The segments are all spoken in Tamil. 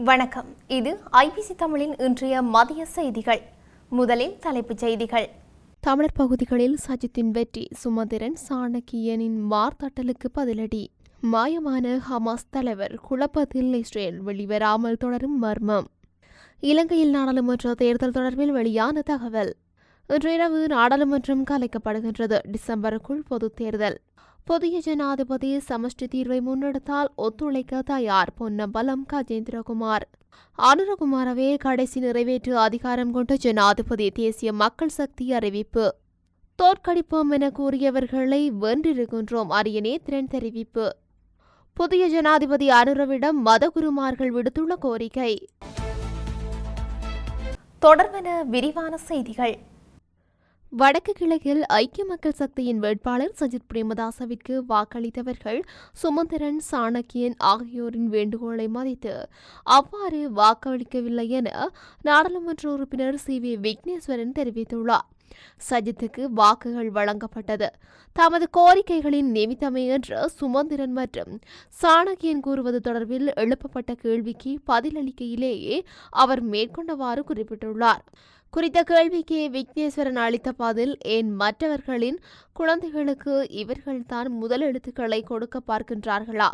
வணக்கம். இது ஐபிசி தமிழின் இன்றைய மதிய செய்திகள். முதலில் தலைப்புச் செய்திகள். தமிழர் பகுதிகளில் சஜித்தின் வெற்றி சுமந்திரன் சாணக்கியனின் வார்த்தட்டலுக்கு பதிலடி. மாயமான ஹமாஸ் தலைவர் குழப்பத்தில் இஸ்ரேல் வெளிவராமல் தொடரும் மர்மம். இலங்கையில் நாடாளுமன்ற தேர்தல் தொடர்பில் வெளியான தகவல். இன்றிரவு நாடாளுமன்றம் கலைக்கப்படுகின்றது டிசம்பருக்குள் பொதுத் தேர்தல். புதிய ஜனாதிபதி சமஷ்டி தீர்வை முன்னெடுத்தால் ஒத்துழைக்க தயார். பொன்னம்பலம் கஜேந்திரகுமார். அனுரகுமாரவே கடைசி நிறைவேற்று அதிகாரம் கொண்ட ஜனாதிபதி தேசிய மக்கள் சக்தி அறிவிப்பு. தோற்கடிப்போம் என கூறியவர்களை வென்றிருக்கின்றோம் அரியணே திறன் தெரிவிப்பு. புதிய ஜனாதிபதி அனுரவிடம் மதகுருமார்கள் விடுத்துள்ள கோரிக்கை. தொடர்பென விரிவான செய்திகள். வடக்கு கிழக்கில் ஐக்கிய மக்கள் சக்தியின் வேட்பாளர் சஜித் பிரேமதாசவிற்கு வாக்களித்தவர்கள் சுமந்திரன் சாணக்கியன் ஆகியோரின் வேண்டுகோளை மதித்து அவ்வாறு வாக்களிக்கவில்லை என நாடாளுமன்ற உறுப்பினர் சி. வி. விக்னேஸ்வரன் தெரிவித்துள்ளார். சஜித்துக்கு வாக்குகள் வழங்கப்பட்டது. தமது கோரிக்கைகளின் நிமித்தமே என்று சுமந்திரன் மற்றும் சாணக்கியன் கூறுவது தொடர்பில் எழுப்பப்பட்ட கேள்விக்கு பதிலளிக்கையிலேயே அவர் மேற்கொண்டவாறு குறிப்பிட்டுள்ளார். குறித்த கேள்விக்கு விக்னேஸ்வரன் அளித்த பதில் ஏன் மற்றவர்களின் குழந்தைகளுக்கு இவர்கள்தான் முதல் எழுத்துக்களை கொடுக்க பார்க்கின்றார்களா?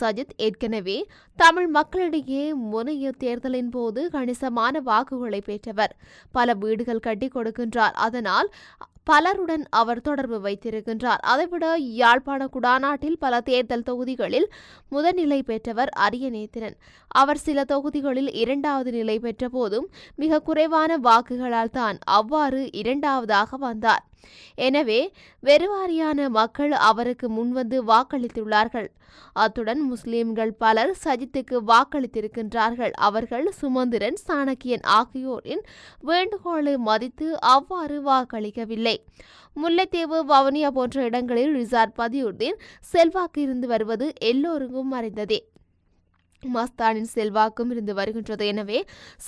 சஜித் ஏற்கனவே தமிழ் மக்களிடையே முனைய தேர்தலின் போது கணிசமான வாக்குகளை பெற்றவர். பல வீடுகள் கட்டி கொடுக்கின்றார். அதனால் பலருடன் அவர் தொடர்பு வைத்திருக்கின்றார். அதைவிட யாழ்ப்பாண குடாநாட்டில் பல தேர்தல் தொகுதிகளில் முதல்நிலை பெற்றவர் அரியநேத்திரன். அவர் சில தொகுதிகளில் இரண்டாவது நிலை பெற்ற போதும் மிக குறைவான வாக்குகளால் தான் அவ்வாறு இரண்டாவதாக வந்தார். எனவே வெறுவாரியான மக்கள் அவருக்கு முன்வந்து வாக்களித்துள்ளார்கள். அத்துடன் முஸ்லிம்கள் பலர் சஜித்துக்கு வாக்களித்திருக்கின்றார்கள். அவர்கள் சுமந்திரன் சாணக்கியன் ஆகியோரின் வேண்டுகோளை மதித்து அவ்வாறு வாக்களிக்கவில்லை. முல்லைத்தீவு வவுனியா போன்ற இடங்களில் ரிசார்ட் பதியுதீன் செல்வாக்கு இருந்து வருவது எல்லோருக்கும் அறிந்ததே மஸ்தானின் செல்வாக்கும் இருந்து வருகின்றது. எனவே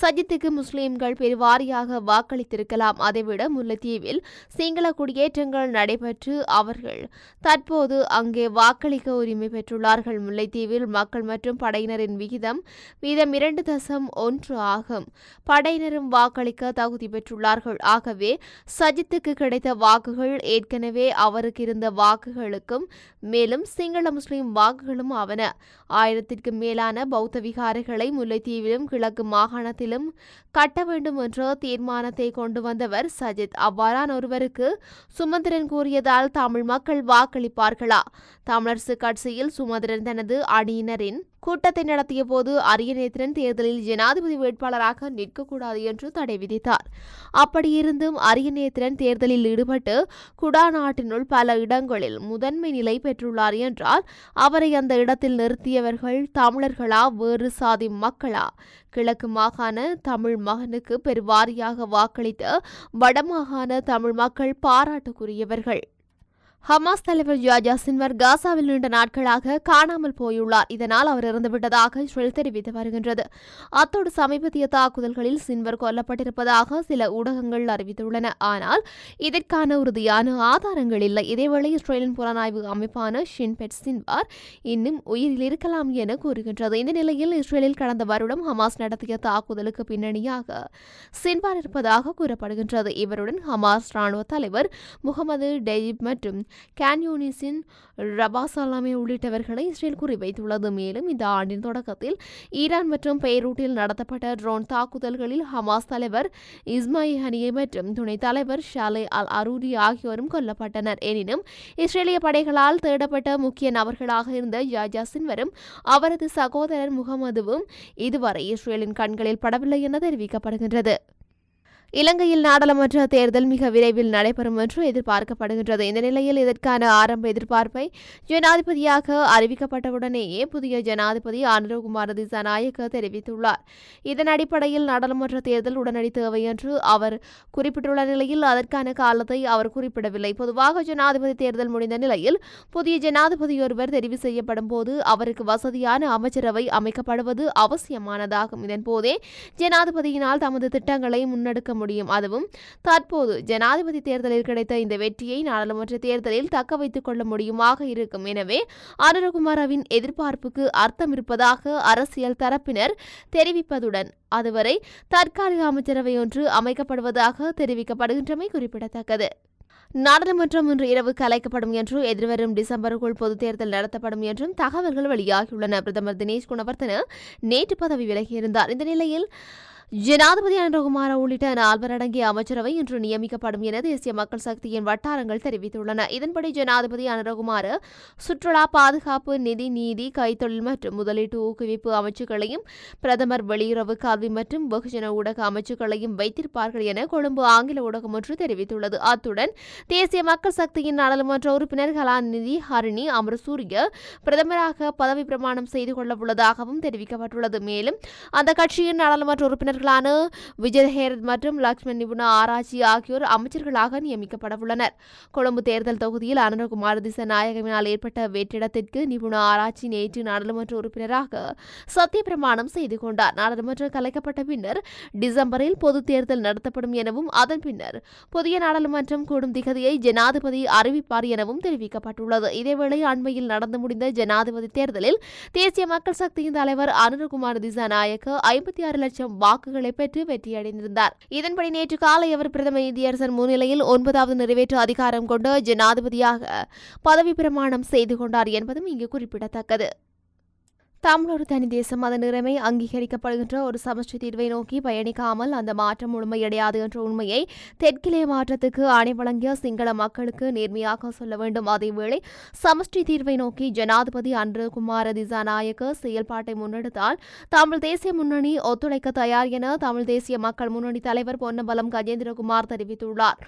சஜித்துக்கு முஸ்லிம்கள் பெருவாரியாக வாக்களித்திருக்கலாம். அதைவிட முல்லைத்தீவில் சிங்கள குடியேற்றங்கள் நடைபெற்று அவர்கள் தற்போது அங்கே வாக்களிக்க உரிமை பெற்றுள்ளார்கள். முல்லைத்தீவில் மக்கள் மற்றும் படையினரின் விகிதம் வீதம் இரண்டு தசம் ஒன்று ஆகும். படையினரும் வாக்களிக்க தகுதி பெற்றுள்ளார்கள். ஆகவே சஜித்துக்கு கிடைத்த வாக்குகள் ஏற்கனவே அவருக்கு இருந்த வாக்குகளுக்கும் மேலும் சிங்கள முஸ்லிம் வாக்குகளும் ஆவன. ஆயிரத்திற்கு மேலான பௌத்த விகாரைகளை முல்லைத்தீவிலும் கிழக்கு மாகாணத்திலும் கட்ட வேண்டும் என்ற தீர்மானத்தை கொண்டு வந்தவர் சஜித். அவ்வாறான ஒருவருக்கு சுமந்திரன் கூறியதால் தமிழ் மக்கள் வாக்களிப்பார்களா? தமிழரசு கட்சியில் சுமந்திரன் தனது அணியினரின் கூட்டத்தை நடத்திய போது அரியநேத்திரன் தேர்தலில் ஜனாதிபதி வேட்பாளராக நிற்கக்கூடாது என்று தடை விதித்தார். அப்படியிருந்தும் அரியநேத்திரன் தேர்தலில் ஈடுபட்டு குடாநாட்டினுள் பல இடங்களில் முதன்மை நிலை பெற்றுள்ளார் என்றால் அவரை அந்த இடத்தில் நிறுத்தியவர்கள் தமிழர்களா வேறு சாதி மக்களா? கிழக்கு மாகாண தமிழ் மகனுக்கு பெருவாரியாக வாக்களித்த வடமாகாண தமிழ் மக்கள் பாராட்டுக்குரியவர்கள். ஹமாஸ் தலைவர் ஜாஜா சின்வர் காசாவில் நீண்ட நாட்களாக காணாமல் போயுள்ளார். இதனால் அவர் இறந்துவிட்டதாக இஸ்ரேல் தெரிவித்து வருகின்றது. அத்தோடு சமீபத்திய தாக்குதல்களில் சின்வர் கொல்லப்பட்டிருப்பதாக சில ஊடகங்கள் அறிவித்துள்ளன. ஆனால் இதற்கான உறுதியான ஆதாரங்கள் இல்லை. இதேவேளை இஸ்ரேலின் புலனாய்வு அமைப்பான ஷின்பெட் சின்வார் இன்னும் உயிரில் இருக்கலாம் என கூறுகின்றது. இந்த நிலையில் இஸ்ரேலில் கடந்த வருடம் ஹமாஸ் நடத்திய தாக்குதலுக்கு பின்னணியாக சின்வார் இருப்பதாக கூறப்படுகின்றது. இவருடன் ஹமாஸ் ராணுவ தலைவர் முகமது டெயிப் மற்றும் கேன்யூனிஸின் ரபாசலாமே உள்ளிட்டவர்களை இஸ்ரேல் குறிவைத்துள்ளது. மேலும் இந்த ஆண்டின் தொடக்கத்தில் ஈரான் மற்றும் பெய்ரூட்டில் நடத்தப்பட்ட ட்ரோன் தாக்குதல்களில் ஹமாஸ் தலைவர் இஸ்மாயி ஹனியே மற்றும் துணைத் தலைவர் ஷாலே அல் அரூரி ஆகியோரும் கொல்லப்பட்டனர். எனினும் இஸ்ரேலிய படைகளால் தேடப்பட்ட முக்கிய நபர்களாக இருந்த யாஜா சின்வரும் அவரது சகோதரர் முகமதுவும் இதுவரை இஸ்ரேலின் கண்களில் படவில்லை என தெரிவிக்கப்படுகின்றது. இலங்கையில் நாடாளுமன்ற தேர்தல் மிக விரைவில் நடைபெறும் என்று எதிர்பார்க்கப்படுகின்றது. இந்த நிலையில் இதற்கான ஆரம்ப எதிர்பார்ப்பை ஜனாதிபதியாக அறிவிக்கப்பட்டவுடனேயே புதிய ஜனாதிபதி ஆனந்தகுமார் திசாநாயக்க தெரிவித்துள்ளார். இதன் அடிப்படையில் நாடாளுமன்ற தேர்தல் உடனடி தேவை என்று அவர் குறிப்பிட்டுள்ள நிலையில் அதற்கான காலத்தை அவர் குறிப்பிடவில்லை. பொதுவாக ஜனாதிபதி தேர்தல் முடிந்த நிலையில் புதிய ஜனாதிபதி ஒருவர் தெரிவு செய்யப்படும் போது அவருக்கு வசதியான அமைச்சரவை அமைக்கப்படுவது அவசியமானதாகும். இதன்போதே ஜனாதிபதியினால் தமது திட்டங்களை முன்னெடுக்க முடியும். அதுவும் தற்போது ஜனாதிபதி தேர்தலில் கிடைத்த இந்த வெற்றியை நாடாளுமன்ற தேர்தலில் தக்க வைத்துக் கொள்ள முடியுமாக இருக்கும். எனவே அனுரகுமாரவின் எதிர்பார்ப்புக்கு அர்த்தம் இருப்பதாக அரசியல் தரப்பினர் தெரிவிப்பதுடன் அதுவரை தற்காலிக அமைச்சரவை ஒன்று அமைக்கப்படுவதாக தெரிவிக்கப்படுகின்றமை குறிப்பிடத்தக்கது. நாடாளுமன்றம் இன்று இரவு கலைக்கப்படும் என்றும் எதிர்வரும் டிசம்பருக்குள் பொதுத் தேர்தல் நடத்தப்படும் என்றும் தகவல்கள் வெளியாகியுள்ளன. பிரதமர் தினேஷ் குணவர்த்தன நேற்று பதவி விலகியிருந்தார். இந்த நிலையில் ஜனாதிபதி அனுரகுமார உள்ளிட்ட நால்வர் அடங்கிய அமைச்சரவை இன்று நியமிக்கப்படும் என தேசிய மக்கள் சக்தியின் வட்டாரங்கள் தெரிவித்துள்ளன. இதன்படி ஜனாதிபதி அனுரகுமார சுற்றுலா பாதுகாப்பு நிதி நீதி கைத்தொழில் மற்றும் முதலீட்டு ஊக்குவிப்பு அமைச்சுகளையும் பிரதமர் வெளியுறவு கல்வி மற்றும் வெகுஜன ஊடக அமைச்சுகளையும் வைத்திருப்பார்கள் என கொழும்பு ஆங்கில ஊடகம் ஒன்று தெரிவித்துள்ளது. அத்துடன் தேசிய மக்கள் சக்தியின் நாடாளுமன்ற உறுப்பினர் கலாநிதி ஹரிணி அமரசூரிய பிரதமராக பதவி பிரமாணம் செய்து கொள்ள உள்ளதாகவும் தெரிவிக்கப்பட்டுள்ளது. மேலும் அந்த கட்சியின் நாடாளுமன்ற உறுப்பினர் விஜய் விஜயஹேரத் மற்றும் லக்ஷ்மண் நிபுண ஆராய்ச்சி ஆகியோர் அமைச்சர்களாக நியமிக்கப்படவுள்ளனர். கொழும்பு தேர்தல் தொகுதியில் அனுரகுமார் திசநாயகவினால் ஏற்பட்ட வெற்றிடத்திற்கு நிபுண ஆராய்ச்சி நேற்று நாடாளுமன்ற உறுப்பினராக சத்தியப்பிரமாணம் செய்து கொண்டார். நாடாளுமன்றம் கலைக்கப்பட்ட பின்னர் டிசம்பரில் பொது தேர்தல் நடத்தப்படும் எனவும் அதன் பின்னர் புதிய நாடாளுமன்றம் கூடும் திகதியை ஜனாதிபதி அறிவிப்பார் எனவும் தெரிவிக்கப்பட்டுள்ளது. இதேவேளை அண்மையில் நடந்து முடிந்த ஜனாதிபதி தேர்தலில் தேசிய மக்கள் சக்தியின் தலைவர் அனுரகுமார் திசாநாயக்க ஐம்பத்தி ஆறு லட்சம் வாக்கு வாக்குகளை பெற்று வெற்றியடைந்திருந்தார். இதன்படி நேற்று காலை அவர் பிரதம நீதியரசர் முன்னிலையில் ஒன்பதாவது நிறைவேற்று அதிகாரம் கொண்ட ஜனாதிபதியாக பதவி பிரமாணம் செய்து கொண்டார் என்பதும் இங்கு குறிப்பிடத்தக்கது. தமிழொரு தனி தேசம். அதன் நிறைமை அங்கீகரிக்கப்படுகின்ற ஒரு சமஷ்டி தீர்வை நோக்கி பயணிக்காமல் அந்த மாற்றம் முழுமையடையாது என்ற உண்மையை தெற்கிலே மாற்றத்துக்கு ஆணை வழங்கிய சிங்கள மக்களுக்கு நேர்மையாக சொல்ல வேண்டும். அதேவேளை சமஷ்டி தீர்வை நோக்கி ஜனாதிபதி அன்று குமார திசாநாயக்க செயல்பாட்டை முன்னெடுத்தால் தமிழ் தேசிய முன்னணி ஒத்துழைக்க தயார் என தமிழ் தேசிய மக்கள் முன்னணி தலைவர் பொன்னம்பலம் கஜேந்திரகுமார் தெரிவித்துள்ளார்.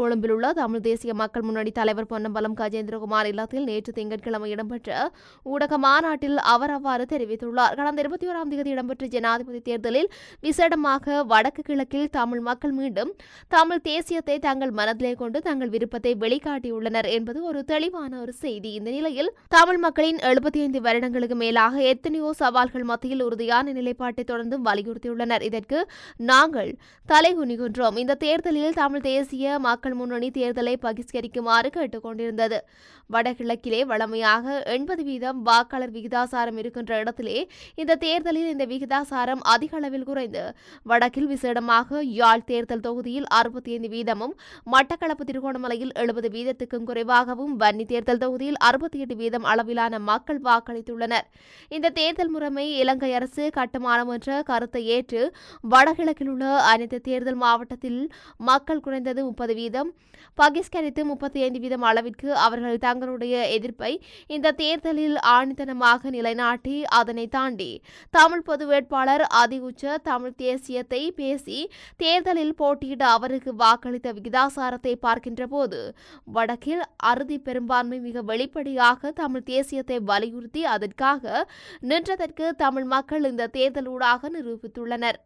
கொழும்பில் உள்ள தமிழ் தேசிய மக்கள் முன்னணி தலைவர் பொன்னம்பலம் கஜேந்திரகுமார் இல்லத்தில் நேற்று திங்கட்கிழமை இடம்பெற்ற ஊடக மாநாட்டில் அவர் அவ்வாறு தெரிவித்துள்ளார். கடந்த இருபத்தி ஓராம் தேதி இடம்பெற்ற ஜனாதிபதி தேர்தலில் விசேடமாக வடக்கு கிழக்கில் தமிழ் மக்கள் மீண்டும் தமிழ் தேசியத்தை தங்கள் மனதிலே கொண்டு தங்கள் விருப்பத்தை வெளிக்காட்டியுள்ளனர் என்பது ஒரு தெளிவான ஒரு செய்தி. இந்த நிலையில் தமிழ் மக்களின் எழுபத்தி ஐந்து வருடங்களுக்கு மேலாக எத்தனையோ சவால்கள் மத்தியில் உறுதியான நிலைப்பாட்டை தொடர்ந்தும் வலியுறுத்தியுள்ளனர். இதற்கு நாங்கள் தலைகுனிகின்றோம். இந்த தேர்தலில் தமிழ் தேசிய மக்கள் முன்னணி தேர்தலை பகிஷ்கரிக்குமாறு கேட்டுக்கொண்டிருந்தது. வடகிழக்கிலே வளமையாக எண்பது வீதம் வாக்காளர் விகிதாசாரம் இருக்கின்ற இடத்திலே இந்த தேர்தலில் இந்த விகிதாசாரம் அதிக அளவில் குறைந்து. வடக்கில் விசேடமாக யாழ் தேர்தல் தொகுதியில் அறுபத்தி ஐந்து வீதமும் மட்டக்களப்பு திருகோணமலையில் எழுபது வீதத்துக்கும் குறைவாகவும் வன்னி தேர்தல் தொகுதியில் அறுபத்தி எட்டு வீதம் அளவிலான மக்கள் வாக்களித்துள்ளனர். இந்த தேர்தல் முறைமை இலங்கை அரசு கட்டுமானம் என்ற கருத்தை ஏற்று வடகிழக்கில் உள்ள அனைத்து தேர்தல் மாவட்டத்தில் மக்கள் குறைந்தது முப்பது வீதம் பகிஷ்கரித்து முப்பத்தி ஐந்து வீதம் அளவிற்கு அவர்கள் தங்களுடைய எதிர்ப்பை இந்த தேர்தலில் ஆணித்தனமாக நிலைநாட்டி அதனை தாண்டி தமிழ் பொது வேட்பாளர் அதிகுச்ச தமிழ் தேசியத்தை பேசி தேர்தலில் போட்டியிட அவருக்கு வாக்களித்த விகிதாசாரத்தை பார்க்கின்ற போது வடக்கில் அறுதி பெரும்பான்மை மிக வெளிப்படையாக தமிழ் தேசியத்தை வலியுறுத்தி அதற்காக நின்றதற்கு தமிழ் மக்கள் இந்த தேர்தலூடாக நிரூபித்துள்ளனர்.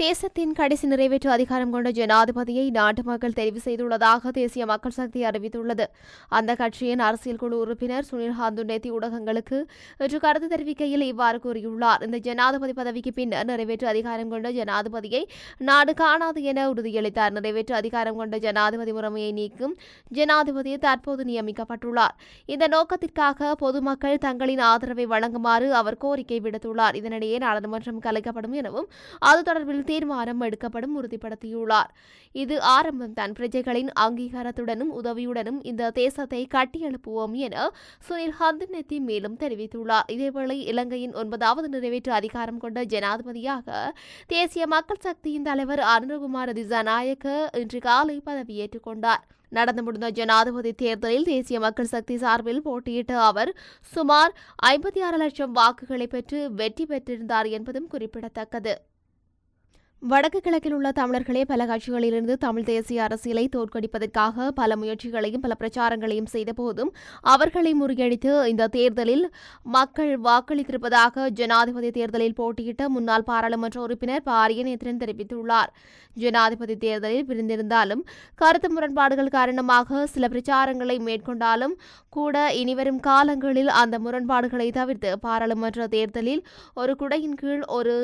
தேசத்தின் கடைசி நிறைவேற்று அதிகாரம் கொண்ட ஜனாதிபதியை நாட்டு மக்கள் தெரிவு செய்துள்ளதாக தேசிய மக்கள் சக்தி அறிவித்துள்ளது. அந்த கட்சியின் அரசியல் குழு உறுப்பினர் சுனில் ஹாந்துநேத்தி ஊடகங்களுக்கு இன்று கருத்து தெரிவிக்கையில் இவ்வாறு கூறியுள்ளார். இந்த ஜனாதிபதி பதவிக்கு பின்னர் நிறைவேற்று அதிகாரம் கொண்ட ஜனாதிபதியை நாடு காணாது என உறுதியளித்தார். நிறைவேற்று அதிகாரம் கொண்ட ஜனாதிபதி முறைமையை நீக்கும் ஜனாதிபதி தற்போது நியமிக்கப்பட்டுள்ளார். இந்த நோக்கத்திற்காக பொதுமக்கள் தங்களின் ஆதரவை வழங்குமாறு அவர் கோரிக்கை விடுத்துள்ளார். இதனிடையே நாடாளுமன்றம் கலைக்கப்படும் எனவும் அது தொடர்பில் தீர்மானம் எடுக்கப்படும் உறுதிப்படுத்தியுள்ளார். இது ஆரம்பம் தான். பிரஜைகளின் அங்கீகாரத்துடனும் உதவியுடனும் இந்த தேசத்தை கட்டியெழுப்புவோம் என சுனில் ஹந்துநெத்தி மேலும் தெரிவித்துள்ளார். இதேவேளை இலங்கையின் ஒன்பதாவது நிறைவேற்று அதிகாரம் கொண்ட ஜனாதிபதியாக தேசிய மக்கள் சக்தியின் தலைவர் அனுரகுமார் திசாநாயக்க இன்று காலை பதவியேற்றுக் கொண்டார். நடந்து முடிந்த ஜனாதிபதி தேர்தலில் தேசிய மக்கள் சக்தி சார்பில் போட்டியிட்ட அவர் சுமார் ஐம்பத்தி ஆறு லட்சம் வாக்குகளை பெற்று வெற்றி பெற்றிருந்தார் என்பதும் குறிப்பிடத்தக்கது. வடக்கு கிழக்கில் உள்ள தமிழர்களே பல கட்சிகளிலிருந்து தமிழ் தேசிய அரசியலை தோற்கடிப்பதற்காக பல முயற்சிகளையும் பல பிரச்சாரங்களையும் செய்த போதும் அவர்களை முறியடித்து இந்த தேர்தலில் மக்கள் வாக்களித்திருப்பதாக ஜனாதிபதி தேர்தலில் போட்டியிட்ட முன்னாள் பாராளுமன்ற உறுப்பினர் பாரியநேத்திரன் தெரிவித்துள்ளார். ஜனாதிபதி தேர்தலில் பிரிந்திருந்தாலும் கருத்து முரண்பாடுகள் காரணமாக சில பிரச்சாரங்களை மேற்கொண்டாலும் கூட இனிவரும் காலங்களில் அந்த முரண்பாடுகளை தவிர்த்து பாராளுமன்ற தேர்தலில் ஒரு குடையின் கீழ் ஒரு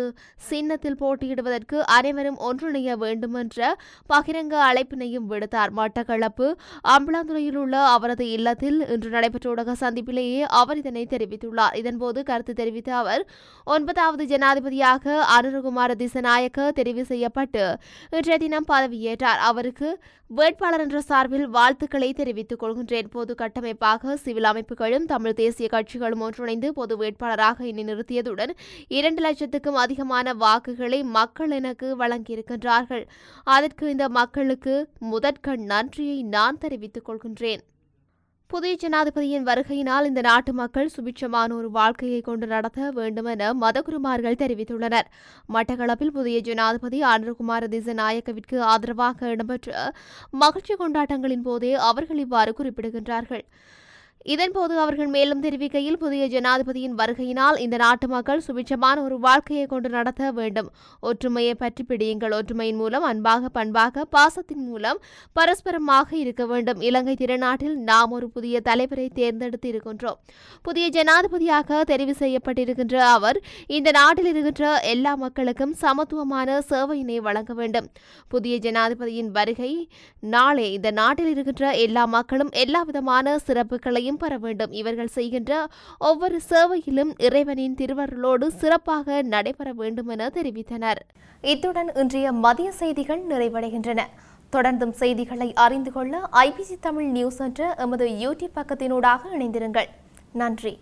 சின்னத்தில் போட்டியிடுவதற்கு அனைவரும் ஒன்றிணைய வேண்டுமென்ற பகிரங்க அழைப்பினையும் விடுத்தார். மட்டக்களப்பு அம்பலாந்துறையில் உள்ள அவரது இல்லத்தில் இன்று நடைபெற்ற ஊடக சந்திப்பிலேயே அவர் இதனை தெரிவித்துள்ளார். இதன்போது கருத்து தெரிவித்த அவர் ஒன்பதாவது ஜனாதிபதியாக அனுரகுமார திசநாயக்க தெரிவு செய்யப்பட்டு இன்றைய தினம் பதவியேற்றார். அவருக்கு வேட்பாளர் என்ற சார்பில் வாழ்த்துக்களை தெரிவித்துக் கொள்கின்றேன். பொது கட்டமைப்பாக சிவில் அமைப்புகளும் தமிழ் தேசிய கட்சிகளும் ஒன்றிணைந்து பொது வேட்பாளராக இனி நிறுத்தியதுடன் இரண்டு லட்சத்துக்கும் அதிகமான வாக்குகளை மக்கள் என தனக்கு வழங்கியிருக்கின்றார்கள். அதற்கு இந்த மக்களுக்கு முதற்கண் நன்றியை நான் தெரிவித்துக் கொள்கின்றேன். புதிய ஜனாதிபதியின் வருகையினால் இந்த நாட்டு மக்கள் சுபிட்சமான ஒரு வாழ்க்கையை கொண்டு நடத்த வேண்டும் என மதகுருமார்கள் தெரிவித்துள்ளனர். மட்டக்களப்பில் புதிய ஜனாதிபதி அனுரகுமார திசநாயக்கவிற்கு ஆதரவாக இடம்பெற்ற மகிழ்ச்சி கொண்டாட்டங்களின் போதே அவர்கள் இவ்வாறு குறிப்பிடுகின்றார்கள். இதன்போது அவர்கள் மேலும் தெரிவிக்கையில் புதிய ஜனாதிபதியின் வருகையினால் இந்த நாட்டு மக்கள் சுபிட்சமான ஒரு வாழ்க்கையை கொண்டு நடத்த வேண்டும். ஒற்றுமையை பற்றி பிடியுங்கள். ஒற்றுமையின் மூலம் அன்பாக பண்பாக பாசத்தின் மூலம் பரஸ்பரமாக இருக்க வேண்டும். இலங்கை திருநாட்டில் நாம் ஒரு புதிய தலைவரை தேர்ந்தெடுத்து இருக்கின்றோம். புதிய ஜனாதிபதியாக தெரிவு செய்யப்பட்டிருக்கின்ற அவர் இந்த நாட்டில் இருக்கின்ற எல்லா மக்களுக்கும் சமத்துவமான சேவையினை வழங்க வேண்டும். புதிய ஜனாதிபதியின் வருகை நாளே இந்த நாட்டில் இருக்கின்ற எல்லா மக்களும் எல்லா விதமான சிறப்புகளையும் பெற வேண்டும் இவர்கள் செய்கின்ற ஒவ்வொரு சேவையிலும் இறைவனின் திருவருளோடு சிறப்பாக நடைபெற வேண்டும் என தெரிவித்தனர். இத்துடன் இன்றைய மதிய செய்திகள் நிறைவடைகின்றன. தொடர்ந்தும் செய்திகளை அறிந்து கொள்ள ஐபிசி தமிழ் நியூஸ் என்ற எமது யூடியூப் பக்கத்தினூடாக இணைந்திருங்கள். நன்றி.